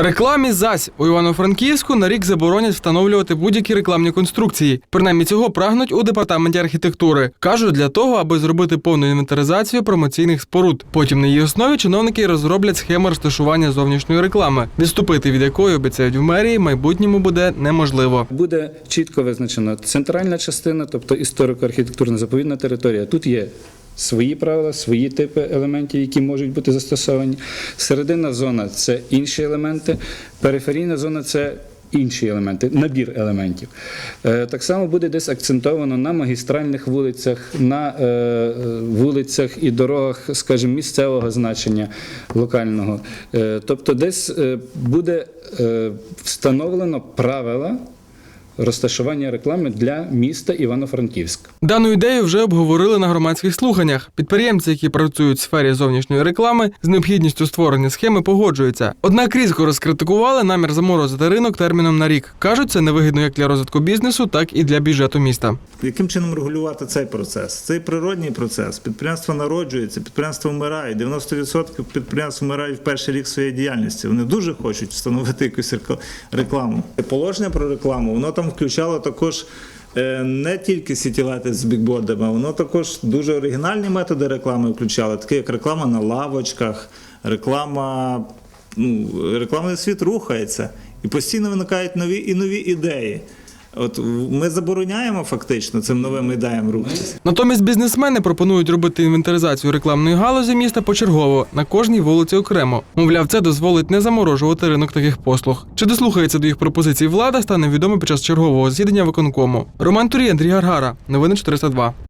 Рекламі зась у Івано-Франківську на рік заборонять встановлювати будь-які рекламні конструкції. Принаймні цього прагнуть у департаменті архітектури. кажуть для того, аби зробити повну інвентаризацію промоційних споруд. Потім на її основі чиновники розроблять схему розташування зовнішньої реклами, відступити від якої обіцяють в мерії, майбутньому буде неможливо. Буде чітко визначено центральна частина, тобто історико-архітектурна заповідна територія. Тут є свої правила, свої типи елементів, які можуть бути застосовані. Серединна зона це інші елементи, периферійна зона це. Інші елементи, набір елементів. Е, Так само буде десь акцентовано на магістральних вулицях, на е, вулицях і дорогах, скажімо, місцевого значення локального. Е, Тобто, десь буде встановлено правила розташування реклами для міста Івано-Франківськ. Дану ідею вже обговорили на громадських слуханнях. Підприємці, які працюють в сфері зовнішньої реклами, з необхідністю створення схеми погоджуються. Однак різко розкритикували намір заморозити ринок терміном на рік. кажуть, це невигідно як для розвитку бізнесу, так і для бюджету міста. Яким чином регулювати цей процес? Цей природній процес. Підприємства народжуються, підприємства вмирають. 90% підприємств вмирають в перший рік своєї діяльності. Вони дуже хочуть встановити якусь рекламу. Положення про рекламу воно там включало також. е, Не тільки сітілети з бікбордами, воно також дуже оригінальні методи реклами включало, такі як реклама на лавочках, реклама, ну, рекламний світ рухається і постійно виникають нові і нові ідеї. От ми забороняємо фактично цим новим ідеям рухатися. Натомість бізнесмени пропонують робити інвентаризацію рекламної галузі міста почергово на кожній вулиці окремо. Мовляв, це дозволить не заморожувати ринок таких послуг. Чи дослухається до їх пропозицій влада, стане відомо під час чергового засідання виконкому. Роман Турій, Андрій Гаргара. Новини 402.